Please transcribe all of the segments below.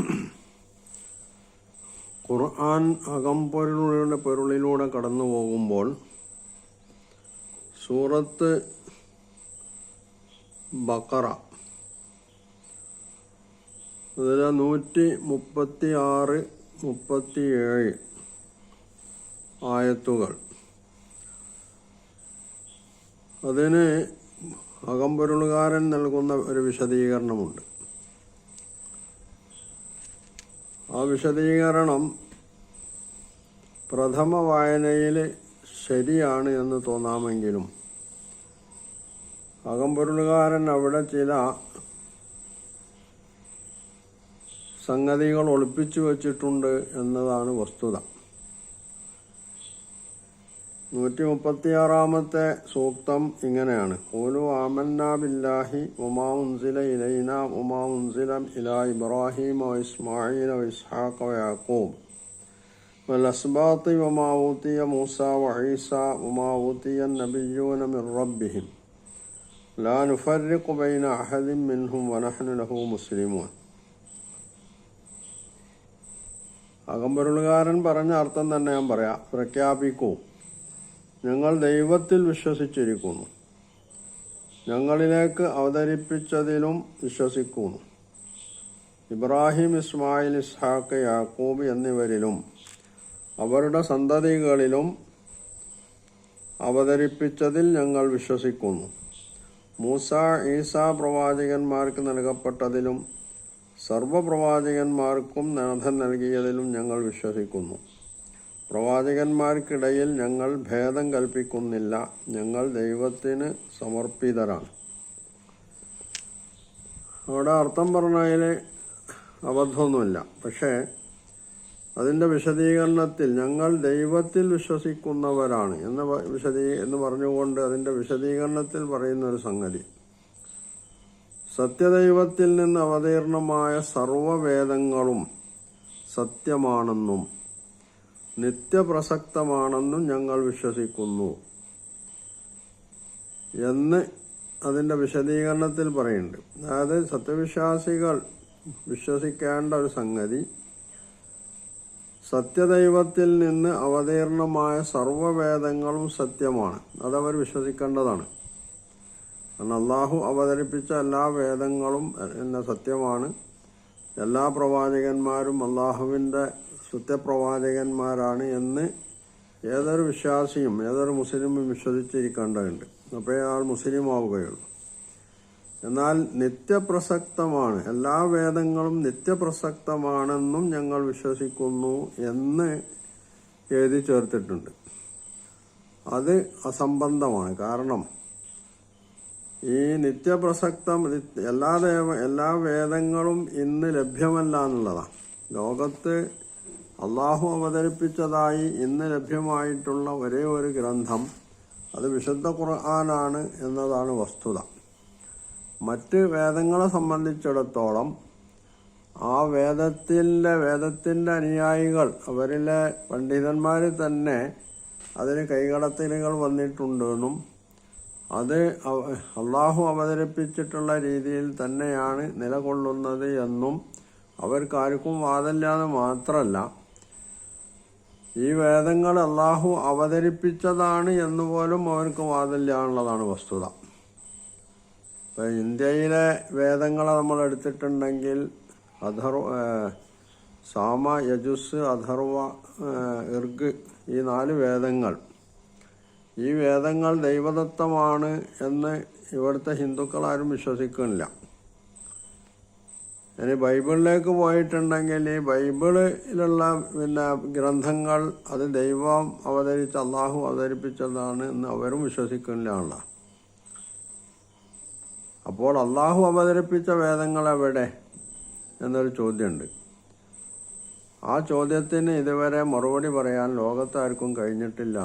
ഖുർആൻ അകംപൊരുളുടെ പൊരുളിലൂടെ കടന്നു പോകുമ്പോൾ സൂറത്ത് ബക്കറ അതിൽ നൂറ്റി മുപ്പത്തി ആറ് മുപ്പത്തി ഏഴ് ആയത്തുകൾ. അതിന് അകമ്പൊരുളുകാരൻ നൽകുന്ന ഒരു വിശദീകരണമുണ്ട്. ആ വിശദീകരണം പ്രഥമ വായനയിൽ ശരിയാണ് എന്ന് തോന്നാമെങ്കിലും അകമ്പൊരുളുകാരൻ അവിടെ ചില സംഗതികൾ ഒളിപ്പിച്ചു വച്ചിട്ടുണ്ട് എന്നതാണ് വസ്തുത. നൂറ്റി മുപ്പത്തിയാറാമത്തെ സൂക്തം ഇങ്ങനെയാണ് ഓലു ആമന്ന ബില്ലാഹി ഉമാ ഉൻസില ഇലൈന ഉമാ ഉൻസില ഇല ഇബ്രാഹിം ഇസ്മായിൽ ഇസ്ഹാഖ് യാക്കൂബ് والأسباط وما أوتي موسى وعيسى وما أوتي النبيون من ربهم لا نفرق بين أحد منهم ونحن له مسلمون അകമ്പൊരുളുകാരൻ പറഞ്ഞ അർത്ഥം തന്നെ ഞാൻ പറയാം പ്രഖ്യാപിക്കൂ ഞങ്ങൾ ദൈവത്തിൽ വിശ്വസിച്ചിരിക്കുന്നു. ഞങ്ങളിലേക്ക് അവതരിപ്പിച്ചതിലും വിശ്വസിക്കുന്നു. ഇബ്രാഹിം ഇസ്മായിൽ ഇസ്ഹാഖ് യാക്കൂബ് എന്നിവരിലും അവരുടെ സന്തതികളിലും അവതരിപ്പിച്ചതിൽ ഞങ്ങൾ വിശ്വസിക്കുന്നു. മൂസ ഈസ പ്രവാചകന്മാർക്ക് നൽകപ്പെട്ടതിലും സർവപ്രവാചകന്മാർക്കും നാഥൻ നൽകിയതിലും ഞങ്ങൾ വിശ്വസിക്കുന്നു. പ്രവാചകന്മാർക്കിടയിൽ ഞങ്ങൾ ഭേദം കൽപ്പിക്കുന്നില്ല. ഞങ്ങൾ ദൈവത്തിന് സമർപ്പിതരാണ്. അവിടെ അർത്ഥം പറഞ്ഞതിൽ അബദ്ധമൊന്നുമില്ല. പക്ഷേ അതിന്റെ വിശദീകരണത്തിൽ ഞങ്ങൾ ദൈവത്തിൽ വിശ്വസിക്കുന്നവരാണ് എന്ന് വിശദീ എന്ന് പറഞ്ഞുകൊണ്ട് അതിന്റെ വിശദീകരണത്തിൽ പറയുന്ന ഒരു സംഗതി. സത്യദൈവത്തിൽ നിന്ന് അവതീർണമായ സർവവേദങ്ങളും സത്യമാണെന്നും നിത്യപ്രസക്തമാണെന്നും ഞങ്ങൾ വിശ്വസിക്കുന്നു. എന്ന് അതിന്റെ വിശദീകരണത്തിൽ പറയുന്നുണ്ട്. അതായത് സത്യവിശ്വാസികൾ വിശ്വസിക്കേണ്ട ഒരു സംഗതി സത്യദൈവത്തിൽ നിന്ന് അവതീർണമായ സർവവേദങ്ങളും സത്യമാണ്. അതവർ വിശ്വസിക്കേണ്ടതാണ്. കാരണം അള്ളാഹു അവതരിപ്പിച്ച എല്ലാ വേദങ്ങളും എന്ന സത്യമാണ്. എല്ലാ പ്രവാചകന്മാരും അള്ളാഹുവിന്റെ സത്യപ്രവാചകന്മാരാണ് എന്ന് ഏതൊരു വിശ്വാസിയും ഏതൊരു മുസ്ലിമും വിശ്വസിച്ചിരിക്കേണ്ടതുണ്ട്. അപ്പോഴേ ആൾ മുസ്ലിം ആവുകയുള്ളൂ എന്നാൽ നിത്യപ്രസക്തമാണ് എല്ലാ വേദങ്ങളും നിത്യപ്രസക്തമാണെന്നും ഞങ്ങൾ വിശ്വസിക്കുന്നു എന്ന് എഴുതി ചേർത്തിട്ടുണ്ട്. അത് അസംബന്ധമാണ്. കാരണം ഈ നിത്യപ്രസക്തം എല്ലാ ദേവ എല്ലാ വേദങ്ങളും ഇന്ന് ലഭ്യമല്ല എന്നുള്ളതാണ്. ലോകത്ത് അള്ളാഹു അവതരിപ്പിച്ചതായി ഇന്ന് ലഭ്യമായിട്ടുള്ള ഒരേ ഒരു ഗ്രന്ഥം അത് വിശുദ്ധ ഖുർആനാണ് എന്നതാണ് വസ്തുത. മറ്റ് വേദങ്ങളെ സംബന്ധിച്ചിടത്തോളം ആ വേദത്തിന്റെ വേദത്തിന്റെ അനുയായികൾ അവരിലെ പണ്ഡിതന്മാർ തന്നെ അതിന് കൈകടത്തലുകൾ വന്നിട്ടുണ്ടെന്നും അത് അള്ളാഹു അവതരിപ്പിച്ചിട്ടുള്ള രീതിയിൽ തന്നെയാണ് നിലകൊള്ളുന്നത് എന്നും അവർക്കാർക്കും വാദമില്ലാതെ മാത്രമല്ല ഈ വേദങ്ങൾ അള്ളാഹു അവതരിപ്പിച്ചതാണ് എന്ന് പോലും അവർക്ക് വാദമില്ല വസ്തുത. ഇപ്പൊ ഇന്ത്യയിലെ വേദങ്ങളെ നമ്മൾ എടുത്തിട്ടുണ്ടെങ്കിൽ അധർ സാമ യജുസ് അഥർവ ഇർഗ് ഈ നാല് വേദങ്ങൾ. ഈ വേദങ്ങൾ ദൈവദത്തമാണ് എന്ന് ഇവിടുത്തെ ഹിന്ദുക്കൾ ആരും വിശ്വസിക്കുന്നില്ല. ഇനി ബൈബിളിലേക്ക് പോയിട്ടുണ്ടെങ്കിൽ ഈ ബൈബിളിലുള്ള പിന്നെ ഗ്രന്ഥങ്ങൾ അത് ദൈവം അവതരിച്ച അള്ളാഹു അവതരിപ്പിച്ചതാണ് എന്ന് അവരും വിശ്വസിക്കുന്നില്ല. അപ്പോൾ അള്ളാഹു അവതരിപ്പിച്ച വേദങ്ങൾ എവിടെ? എന്നൊരു ചോദ്യമുണ്ട്. ആ ചോദ്യത്തിന് ഇതുവരെ മറുപടി പറയാൻ ലോകത്താർക്കും കഴിഞ്ഞിട്ടില്ല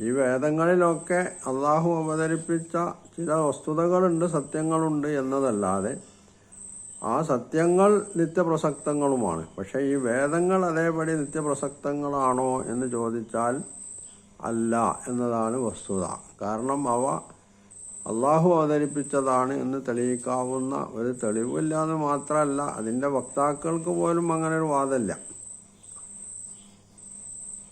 ഈ വേദങ്ങളിലൊക്കെ അള്ളാഹു അവതരിപ്പിച്ച ചില വസ്തുതകളുണ്ട് സത്യങ്ങളുണ്ട് എന്നതല്ലാതെ ആ സത്യങ്ങൾ നിത്യപ്രസക്തങ്ങളുമാണ്. പക്ഷെ ഈ വേദങ്ങൾ അതേപടി നിത്യപ്രസക്തങ്ങളാണോ എന്ന് ചോദിച്ചാൽ അല്ല എന്നതാണ് വസ്തുത. കാരണം അവ അള്ളാഹു അവതരിപ്പിച്ചതാണ് എന്ന് തെളിയിക്കാവുന്ന ഒരു തെളിവില്ല മാത്രമല്ല അതിന്റെ വക്താക്കൾക്ക് പോലും അങ്ങനെ ഒരു വാദമില്ല.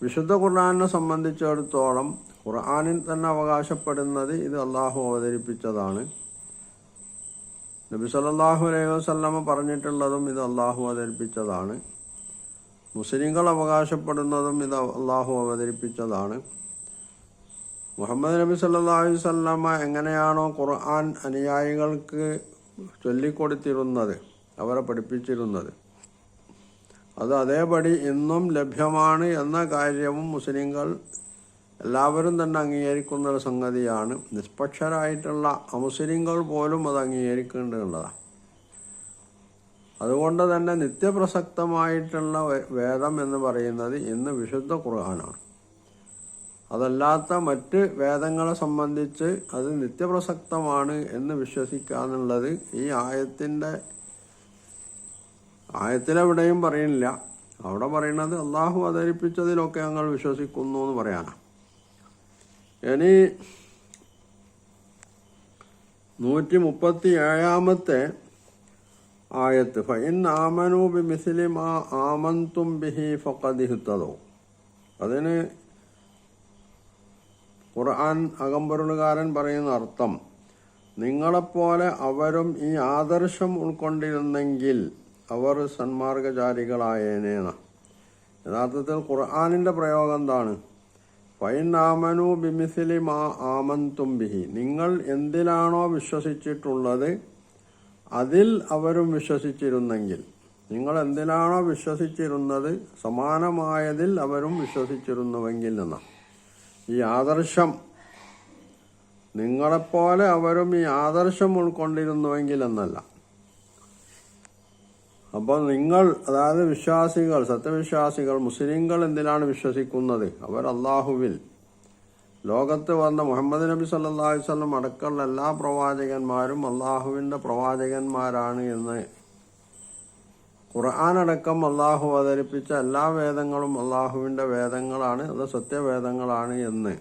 വിശുദ്ധ ഖുർആാനിനെ സംബന്ധിച്ചിടത്തോളം ഖുർആാനിൽ തന്നെ അവകാശപ്പെടുന്നത് ഇത് അള്ളാഹു അവതരിപ്പിച്ചതാണ്. നബി സല്ലല്ലാഹു അലൈഹി വസല്ലമ പറഞ്ഞിട്ടുള്ളതും ഇത് അള്ളാഹു അവതരിപ്പിച്ചതാണ്. മുസ്ലിങ്ങൾ അവകാശപ്പെടുന്നതും ഇത് അള്ളാഹു അവതരിപ്പിച്ചതാണ്. മുഹമ്മദ് നബി സല്ലല്ലാഹു അലൈഹി എങ്ങനെയാണോ ഖുർആൻ അനുയായികൾക്ക് ചൊല്ലിക്കൊടുത്തിരുന്നത് അവരെ പഠിപ്പിച്ചിരുന്നത്. അത് അതേപടി ഇന്നും ലഭ്യമാണ് എന്ന കാര്യവും മുസ്ലിങ്ങൾ എല്ലാവരും തന്നെ അംഗീകരിക്കുന്ന ഒരു സംഗതിയാണ്. നിഷ്പക്ഷരായിട്ടുള്ള അമുസ്ലിങ്ങൾ പോലും അത് അംഗീകരിക്കേണ്ടതുള്ളതാണ് അതുകൊണ്ട് തന്നെ നിത്യപ്രസക്തമായിട്ടുള്ള വേദം എന്ന് പറയുന്നത് ഇന്ന് വിശുദ്ധ ഖുർആനാണ്. അതല്ലാത്ത മറ്റ് വേദങ്ങളെ സംബന്ധിച്ച് അത് നിത്യപ്രസക്തമാണ് എന്ന് വിശ്വസിക്കാന്നുള്ളത് ഈ ആയത്തിന്റെ ആയത്തിലെവിടെയും പറയുന്നില്ല. അവിടെ പറയുന്നത് അള്ളാഹു അവതരിപ്പിച്ചതിലൊക്കെ ഞങ്ങൾ വിശ്വസിക്കുന്നു എന്ന് പറയാനാണ്. ഇനി നൂറ്റി മുപ്പത്തി ഏഴാമത്തെ ആയത്ത്. ഫൈൻ ആമനു ബി മിസ്ലിം ആ ആമന്തും ബിഹി ഫക്കതിഹിത്തതോ അതിന് ഖുർആൻ അകമ്പൊരുളുകാരൻ പറയുന്ന അർത്ഥം നിങ്ങളെപ്പോലെ അവരും ഈ ആദർശം ഉൾക്കൊണ്ടിരുന്നെങ്കിൽ അവർ സന്മാർഗചാരികളായേനേന യഥാർത്ഥത്തിൽ ഖുർആാനിന്റെ പ്രയോഗം എന്താണ്? ഫൈനാമനു ബിമിസിലി മാ ആമന്തും ബിഹി. നിങ്ങൾ എന്തിലാണോ വിശ്വസിച്ചിട്ടുള്ളത് അതിൽ അവരും വിശ്വസിച്ചിരുന്നെങ്കിൽ. നിങ്ങൾ എന്തിനാണോ വിശ്വസിച്ചിരുന്നത് സമാനമായതിൽ അവരും വിശ്വസിച്ചിരുന്നുവെങ്കിൽ എന്നാണ് ഈ ആദർശം നിങ്ങളെപ്പോലെ അവരും ഈ ആദർശം ഉൾക്കൊണ്ടിരുന്നുവെങ്കിൽ എന്നല്ല. അപ്പോൾ നിങ്ങൾ അതായത് വിശ്വാസികൾ സത്യവിശ്വാസികൾ മുസ്ലിങ്ങൾ എന്തിനാണ് വിശ്വസിക്കുന്നത്? അവർ അള്ളാഹുവിൽ ലോകത്ത് വന്ന മുഹമ്മദ് നബി സല്ലല്ലാഹു അലൈഹി വസല്ലം അടക്കമുള്ള എല്ലാ പ്രവാചകന്മാരും അള്ളാഹുവിന്റെ പ്രവാചകന്മാരാണ് എന്ന്. ഖുർആൻ അടക്കം അള്ളാഹു അവതരിപ്പിച്ച എല്ലാ വേദങ്ങളും അള്ളാഹുവിന്റെ വേദങ്ങളാണ് അത് സത്യവേദങ്ങളാണ് എന്ന്.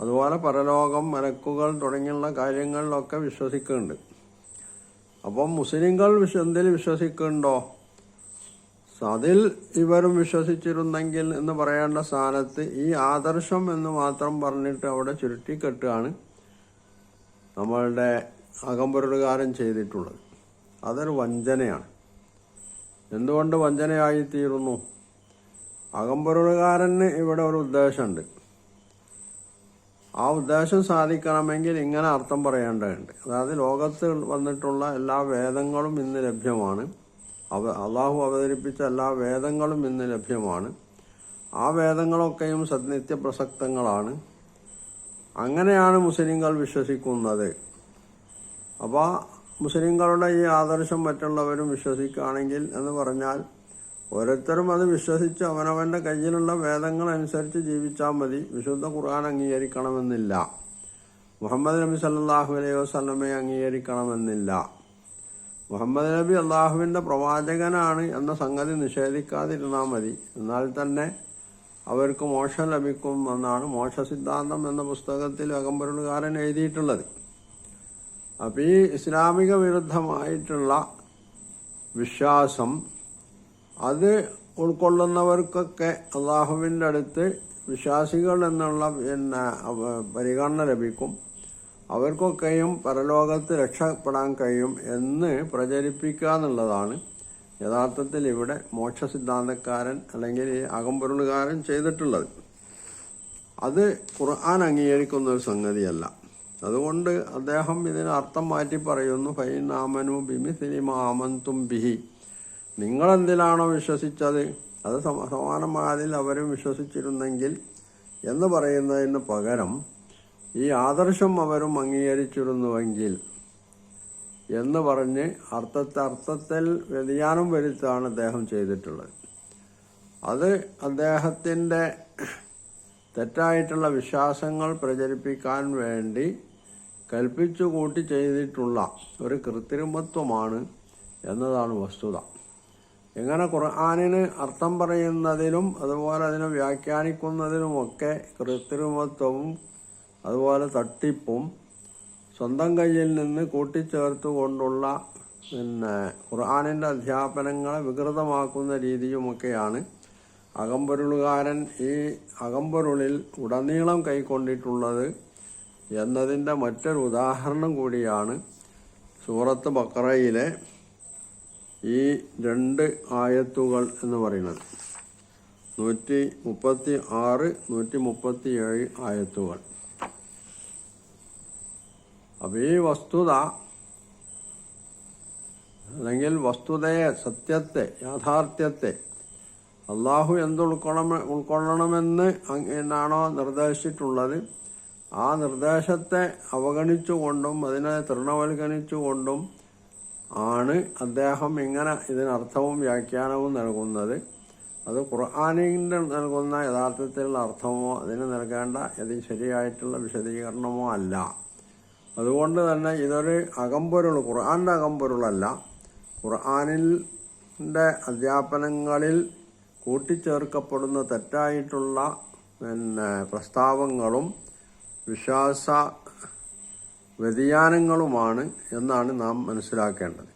അതുപോലെ പരലോകം മരക്കുകൾ തുടങ്ങിയുള്ള കാര്യങ്ങളിലൊക്കെ വിശ്വസിക്കുന്നുണ്ട്. അപ്പം മുസ്ലിങ്ങൾ വിശ്വ എന്തിൽ വിശ്വസിക്കുന്നുണ്ടോ? അതിൽ ഇവരും വിശ്വസിച്ചിരുന്നെങ്കിൽ എന്ന് പറയേണ്ട സ്ഥാനത്ത് ഈ ആദർശം എന്ന് മാത്രം പറഞ്ഞിട്ട് അവിടെ ചുരുട്ടിക്കെട്ടുകയാണ് നമ്മളുടെ അകമ്പൊരുളുകാരൻ ചെയ്തിട്ടുള്ളത്. അതൊരു വഞ്ചനയാണ്. എന്തുകൊണ്ട് വഞ്ചനയായിത്തീരുന്നു? തീരുന്നു അകമ്പൊരുളുകാരന് ഇവിടെ ഒരു ഉദ്ദേശമുണ്ട്. ആ ഉദ്ദേശം സാധിക്കണമെങ്കിൽ ഇങ്ങനെ അർത്ഥം പറയേണ്ടതുണ്ട്. അതായത് ലോകത്ത് വന്നിട്ടുള്ള എല്ലാ വേദങ്ങളും ഇന്ന് ലഭ്യമാണ്. അവ അള്ളാഹു അവതരിപ്പിച്ച എല്ലാ വേദങ്ങളും ഇന്ന് ലഭ്യമാണ്. ആ വേദങ്ങളൊക്കെയും സന്നിത്യപ്രസക്തങ്ങളാണ് അങ്ങനെയാണ് മുസ്ലിങ്ങൾ വിശ്വസിക്കുന്നത്. അപ്പോൾ മുസ്ലിങ്ങളുടെ ഈ ആദർശം മറ്റുള്ളവരും വിശ്വസിക്കുകയാണെങ്കിൽ എന്ന് പറഞ്ഞാൽ ഓരോരുത്തരും അത് വിശ്വസിച്ച് അവനവന്റെ കയ്യിലുള്ള വേദങ്ങൾ അനുസരിച്ച് ജീവിച്ചാൽ മതി. വിശുദ്ധ ഖുർആൻ അംഗീകരിക്കണമെന്നില്ല. മുഹമ്മദ് നബി സല്ലാഹു അലൈഹി വസ്ലമെ അംഗീകരിക്കണമെന്നില്ല. മുഹമ്മദ് നബി അള്ളാഹുവിന്റെ പ്രവാചകനാണ് എന്ന സംഗതി നിഷേധിക്കാതിരുന്നാൽ മതി. എന്നാൽ തന്നെ അവർക്ക് മോശം ലഭിക്കും എന്നാണ് മോശ സിദ്ധാന്തം എന്ന പുസ്തകത്തിൽ അകമ്പരുകാരൻ എഴുതിയിട്ടുള്ളത്. അപ്പം ഈ ഇസ്ലാമിക വിരുദ്ധമായിട്ടുള്ള വിശ്വാസം അത് ഉൾക്കൊള്ളുന്നവർക്കൊക്കെ അള്ളാഹുവിന്റെ അടുത്ത് വിശ്വാസികൾ എന്നുള്ള പിന്നെ പരിഗണന ലഭിക്കും. അവർക്കൊക്കെയും പരലോകത്ത് രക്ഷപ്പെടാൻ കഴിയും എന്ന് പ്രചരിപ്പിക്കുക എന്നുള്ളതാണ്. യഥാർത്ഥത്തിൽ ഇവിടെ മോക്ഷ സിദ്ധാന്തക്കാരൻ അല്ലെങ്കിൽ ഈ അകമ്പൊരുളുകാരൻ ചെയ്തിട്ടുള്ളത്. അത് ഖുർആൻ അംഗീകരിക്കുന്ന ഒരു സംഗതിയല്ല. അതുകൊണ്ട് അദ്ദേഹം ഇതിന് അർത്ഥം മാറ്റി പറയുന്നു ഫൈൻ ആമനു ബിമി സിനിമാമന്തും ബിഹി. നിങ്ങളെന്തിലാണോ വിശ്വസിച്ചത്? അത് സമ- സമാനമായതിൽ അവരും വിശ്വസിച്ചിരുന്നെങ്കിൽ എന്ന് പറയുന്നതിന് പകരം ഈ ആദർശം അവരും അംഗീകരിച്ചിരുന്നുവെങ്കിൽ എന്ന് പറഞ്ഞ് അർത്ഥത്തെ അർത്ഥത്തിൽ വ്യതിയാനം വരുത്താണ് അദ്ദേഹം ചെയ്തിട്ടുള്ളത്. അത് അദ്ദേഹത്തിന്റെ തെറ്റായിട്ടുള്ള വിശ്വാസങ്ങൾ പ്രചരിപ്പിക്കാൻ വേണ്ടി കൽപ്പിച്ചു കൂട്ടി ചെയ്തിട്ടുള്ള ഒരു കൃത്രിമത്വമാണ് എന്നതാണ് വസ്തുത. എങ്ങനെ ഖുർആാനിന് അർത്ഥം പറയുന്നതിലും അതുപോലെ അതിനെ വ്യാഖ്യാനിക്കുന്നതിലുമൊക്കെ കൃത്രിമത്വവും അതുപോലെ തട്ടിപ്പും സ്വന്തം കയ്യിൽ നിന്ന് കൂട്ടിച്ചേർത്തുകൊണ്ടുള്ള പിന്നെ ഖുർആാനിന്റെ അധ്യാപനങ്ങളെ വികൃതമാക്കുന്ന രീതിയുമൊക്കെയാണ് അകമ്പൊരുളുകാരൻ ഈ അകമ്പൊരുളിൽ ഉടനീളം കൈക്കൊണ്ടിട്ടുള്ളത് എന്നതിന്റെ മറ്റൊരു ഉദാഹരണം കൂടിയാണ് സൂറത്ത് ബക്കറയിലെ ഈ രണ്ട് ആയത്തുകൾ എന്ന് പറയുന്നത് നൂറ്റി മുപ്പത്തി ആറ് നൂറ്റി മുപ്പത്തി ഏഴ് ആയത്തുകൾ. അപ്പോൾ ഈ വസ്തുത അല്ലെങ്കിൽ വസ്തുതയെ സത്യത്തെ യാഥാർത്ഥ്യത്തെ അള്ളാഹു എന്തുൾക്കൊള്ളണം ഉൾക്കൊള്ളണമെന്ന് എന്നാണോ നിർദ്ദേശിച്ചിട്ടുള്ളത്? ആ നിർദ്ദേശത്തെ അവഗണിച്ചുകൊണ്ടും അതിനെ തൃണവൽക്കരിച്ചുകൊണ്ടും ആണ് അദ്ദേഹം ഇങ്ങനെ ഇതിനർത്ഥവും വ്യാഖ്യാനവും നൽകുന്നത്. അത് ഖുർആാനിന്റെ നൽകുന്ന യഥാർത്ഥത്തിലുള്ള അർത്ഥമോ അതിന് നൽകേണ്ട ഇത് ശരിയായിട്ടുള്ള വിശദീകരണമോ അല്ല. അതുകൊണ്ട് തന്നെ ഇതൊരു അകമ്പൊരുൾ ഖുർആാന്റെ അകമ്പൊരുളല്ല. ഖുർആാനിന്റെ അധ്യാപനങ്ങളിൽ കൂട്ടിച്ചേർക്കപ്പെടുന്ന തെറ്റായിട്ടുള്ള പിന്നെ പ്രസ്താവങ്ങളും വിശ്വാസ വ്യതിയാനങ്ങളുമാണ് എന്നാണ് നാം മനസ്സിലാക്കേണ്ടത്.